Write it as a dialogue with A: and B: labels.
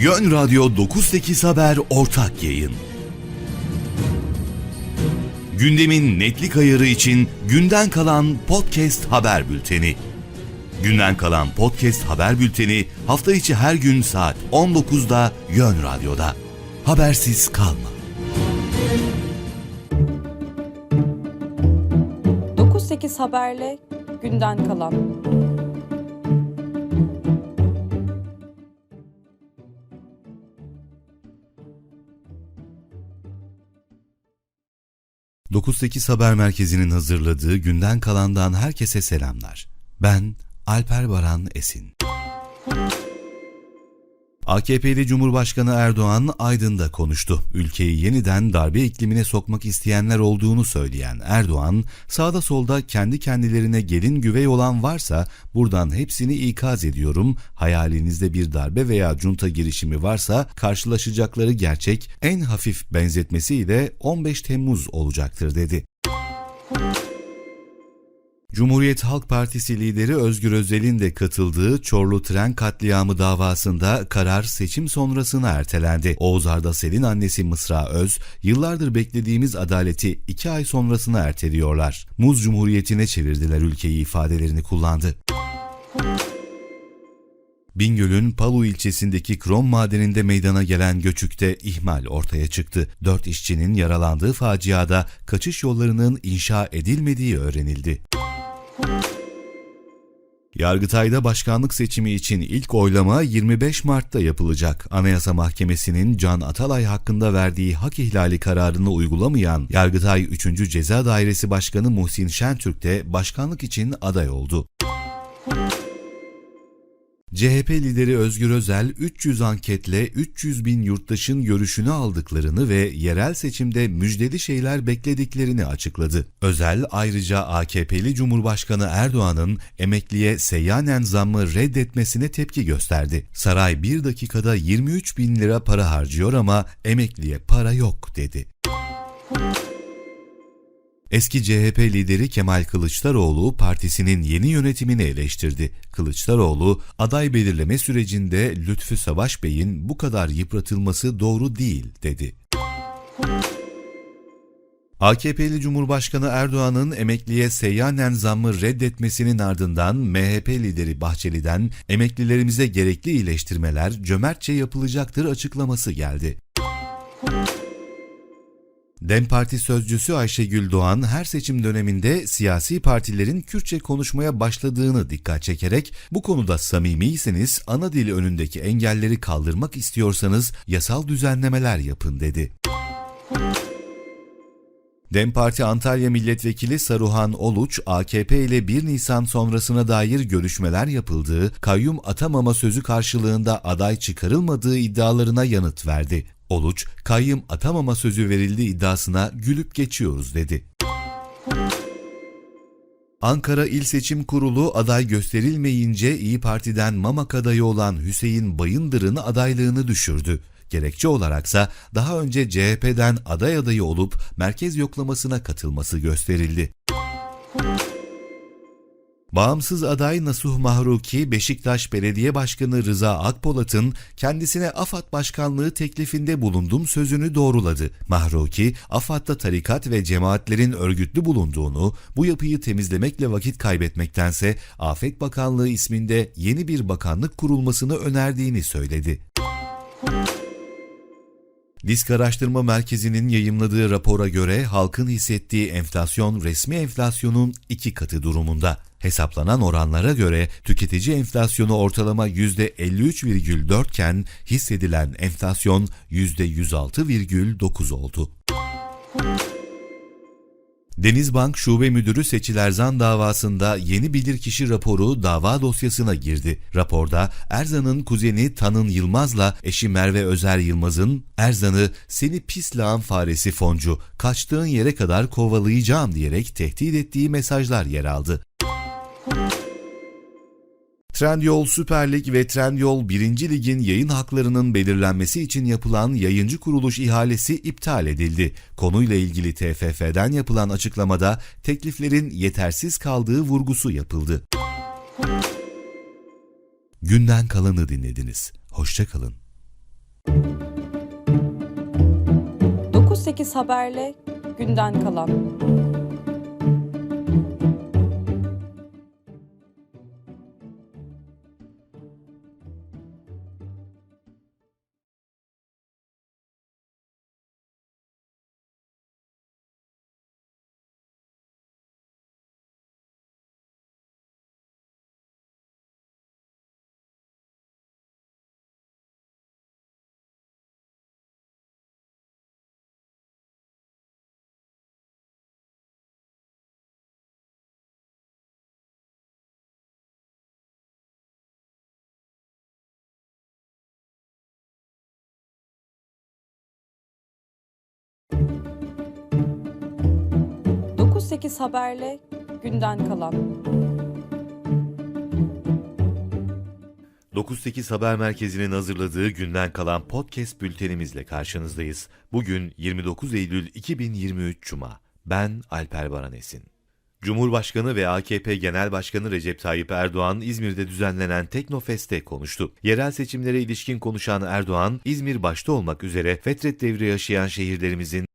A: Yön Radyo 98 Haber ortak yayın. Gündemin netlik ayarı için günden kalan podcast haber bülteni. Günden kalan podcast haber bülteni hafta içi her gün saat 19'da Yön Radyo'da. Habersiz kalma.
B: 98 haberle günden kalan.
A: ...98 Haber Merkezi'nin hazırladığı günden kalandan herkese selamlar. Ben Alper Baran Esin. AKP'li Cumhurbaşkanı Erdoğan Aydın'da konuştu. Ülkeyi yeniden darbe iklimine sokmak isteyenler olduğunu söyleyen Erdoğan, sağda solda kendi kendilerine gelin güvey olan varsa buradan hepsini ikaz ediyorum. Hayalinizde bir darbe veya junta girişimi varsa karşılaşacakları gerçek en hafif benzetmesiyle 15 Temmuz olacaktır dedi. Cumhuriyet Halk Partisi lideri Özgür Özel'in de katıldığı Çorlu tren katliamı davasında karar seçim sonrasına ertelendi. Oğuz Ardasel'in annesi Mısra Öz, yıllardır beklediğimiz adaleti iki ay sonrasına erteliyorlar. Muz Cumhuriyeti'ne çevirdiler ülkeyi ifadelerini kullandı. Bingöl'ün Palu ilçesindeki krom madeninde meydana gelen göçükte ihmal ortaya çıktı. Dört işçinin yaralandığı faciada kaçış yollarının inşa edilmediği öğrenildi. Yargıtay'da başkanlık seçimi için ilk oylama 25 Mart'ta yapılacak. Anayasa Mahkemesi'nin Can Atalay hakkında verdiği hak ihlali kararını uygulamayan Yargıtay 3. Ceza Dairesi Başkanı Muhsin Şentürk de başkanlık için aday oldu. CHP lideri Özgür Özel 300 anketle 300 bin yurttaşın görüşünü aldıklarını ve yerel seçimde müjdeli şeyler beklediklerini açıkladı. Özel ayrıca AKP'li Cumhurbaşkanı Erdoğan'ın emekliye seyyanen zammı reddetmesine tepki gösterdi. Saray bir dakikada 23 bin lira para harcıyor ama emekliye para yok dedi. Eski CHP lideri Kemal Kılıçdaroğlu partisinin yeni yönetimini eleştirdi. Kılıçdaroğlu aday belirleme sürecinde Lütfü Savaş Bey'in bu kadar yıpratılması doğru değil dedi. AKP'li Cumhurbaşkanı Erdoğan'ın emekliye seyyanen zammı reddetmesinin ardından MHP lideri Bahçeli'den emeklilerimize gerekli iyileştirmeler cömertçe yapılacaktır açıklaması geldi. DEM Parti sözcüsü Ayşegül Doğan her seçim döneminde siyasi partilerin Kürtçe konuşmaya başladığını dikkat çekerek bu konuda samimiyseniz ana dil önündeki engelleri kaldırmak istiyorsanız yasal düzenlemeler yapın dedi. DEM Parti Antalya Milletvekili Saruhan Oluç, AKP ile 1 Nisan sonrasına dair görüşmeler yapıldığı, kayyum atamama sözü karşılığında aday çıkarılmadığı iddialarına yanıt verdi. Oluç, kayyım atamama sözü verildi iddiasına gülüp geçiyoruz dedi. Ankara İl Seçim Kurulu aday gösterilmeyince İyi Parti'den Mamak adayı olan Hüseyin Bayındır'ın adaylığını düşürdü. Gerekçe olaraksa daha önce CHP'den aday adayı olup merkez yoklamasına katılması gösterildi. Bağımsız aday Nasuh Mahruki, Beşiktaş Belediye Başkanı Rıza Akpolat'ın kendisine AFAD Başkanlığı teklifinde bulundum sözünü doğruladı. Mahruki, AFAD'da tarikat ve cemaatlerin örgütlü bulunduğunu, bu yapıyı temizlemekle vakit kaybetmektense Afet Bakanlığı isminde yeni bir bakanlık kurulmasını önerdiğini söyledi. Disk Araştırma Merkezi'nin yayımladığı rapora göre halkın hissettiği enflasyon resmi enflasyonun iki katı durumunda. Hesaplanan oranlara göre tüketici enflasyonu ortalama %53,4 iken hissedilen enflasyon %106,9 oldu. Denizbank Şube Müdürü Seçil Erzan davasında yeni bilirkişi raporu dava dosyasına girdi. Raporda Erzan'ın kuzeni Tanın Yılmaz'la eşi Merve Özer Yılmaz'ın Erzan'ı seni pis lağım faresi foncu kaçtığın yere kadar kovalayacağım diyerek tehdit ettiği mesajlar yer aldı. Trendyol Süper Lig ve Trendyol 1. Lig'in yayın haklarının belirlenmesi için yapılan yayıncı kuruluş ihalesi iptal edildi. Konuyla ilgili TFF'den yapılan açıklamada tekliflerin yetersiz kaldığı vurgusu yapıldı. Günden kalanı dinlediniz. Hoşçakalın.
B: ...9-8 Haber'le günden kalan. ...9-8 Haber'le günden kalan.
A: 98 Haber Merkezi'nin hazırladığı günden kalan podcast bültenimizle karşınızdayız. Bugün 29 Eylül 2023 Cuma. Ben Alper Baranesin. Cumhurbaşkanı ve AKP Genel Başkanı Recep Tayyip Erdoğan İzmir'de düzenlenen Teknofest'te konuştu. Yerel seçimlere ilişkin konuşan Erdoğan, İzmir başta olmak üzere fetret devri yaşayan şehirlerimizin